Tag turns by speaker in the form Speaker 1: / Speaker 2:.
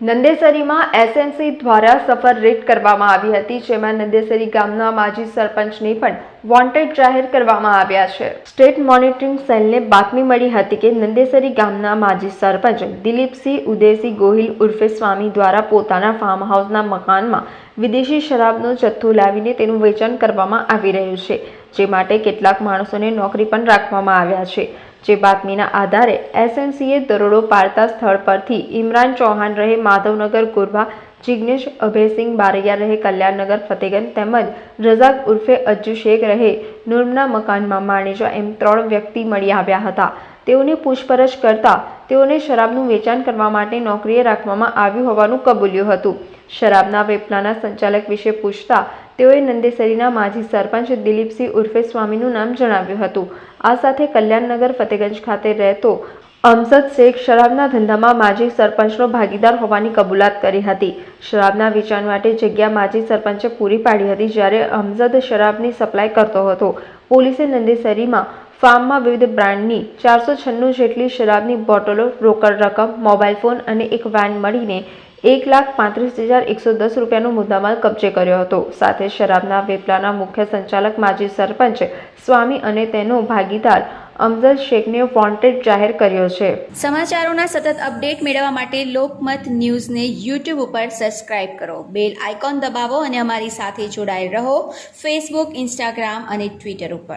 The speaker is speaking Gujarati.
Speaker 1: નંદેસરીમાં એસએમસી દ્વારા સફર રેડ કરવામાં આવી હતી, જેમાં નંદેસરી ગામના માજી સરપંચને પણ વોન્ટેડ જાહેર કરવામાં આવ્યા છે. સ્ટેટ મોનિટરિંગ સેલને બાતમી મળી હતી કે નંદેસરી ગામના માજી સરપંચ દિલીપસિંહ ઉદયસિંહ ગોહિલ ઉર્ફે સ્વામી દ્વારા પોતાના ફાર્મ હાઉસના મકાનમાં વિદેશી શરાબનો જથ્થો લાવીને તેનું વેચાણ કરવામાં આવી રહ્યું છે, જે માટે કેટલાક માણસોને નોકરી પણ રાખવામાં આવ્યા છે. જે બાતમીના આધારે એસએનસીએ દરોડો પાડતા સ્થળ પરથી ઇમરાન ચૌહાણ રહે માધવનગર, ગુરવા, જિગ્નેશ અભયસિંહ બારૈયા રહે કલ્યાણનગર, ફતેગંજ તેમજ રઝાક ઉર્ફે અજ્જુ શેખ રહે નુર્મના મકાનમાં માણેજા એમ ત્રણ વ્યક્તિ મળી આવ્યા હતા. તેઓની પૂછપરછ કરતા તેઓને શરાબનું વેચાણ કરવા માટે નોકરીએ રાખવામાં આવ્યું હોવાનું કબૂલ્યું હતું. શરાબના વેપલાના સંચાલક વિશે પૂછતા તેઓએ નંદેસરીના માજી સરપંચ દિલીપસિંહ ઉર્ફે સ્વામીનું નામ જણાવ્યું હતું. આ સાથે કલ્યાણનગર ફતેગંજ ખાતે રહેતો અમસદ શેખ શરાબના ધંધામાં માજી સરપંચનો ભાગીદાર હોવાની કબૂલાત કરી હતી. શરાબના વેચાણ માટે જગ્યા માજી સરપંચે પૂરી પાડી હતી જ્યારે અમઝદ શરાબની સપ્લાય કરતો હતો. પોલીસે નંદેસરીમાં ફાર્મમાં વિવિધ બ્રાન્ડની ચારસો છન્નું જેટલી શરાબની બોટલો, રોકડ રકમ, મોબાઈલ ફોન અને એક વેન મળીને એક લાખ પાંત્રીસ હજાર એકસો દસ રૂપિયાનો મુદ્દામાલ કબજે કર્યો હતો. સાથે શરાબના વેપલાના મુખ્ય સંચાલક માજી સરપંચ સ્વામી અને તેનો ભાગીદાર અમજદ શેખને વોન્ટેડ જાહેર કર્યો છે.
Speaker 2: સમાચારોના સતત અપડેટ મેળવવા માટે લોકમત ન્યૂઝને યુટ્યુબ ઉપર સબસ્ક્રાઇબ કરો. બેલ આઇકોન દબાવો અને અમારી સાથે જોડાયેલ રહો ફેસબુક, ઇન્સ્ટાગ્રામ અને ટ્વિટર ઉપર.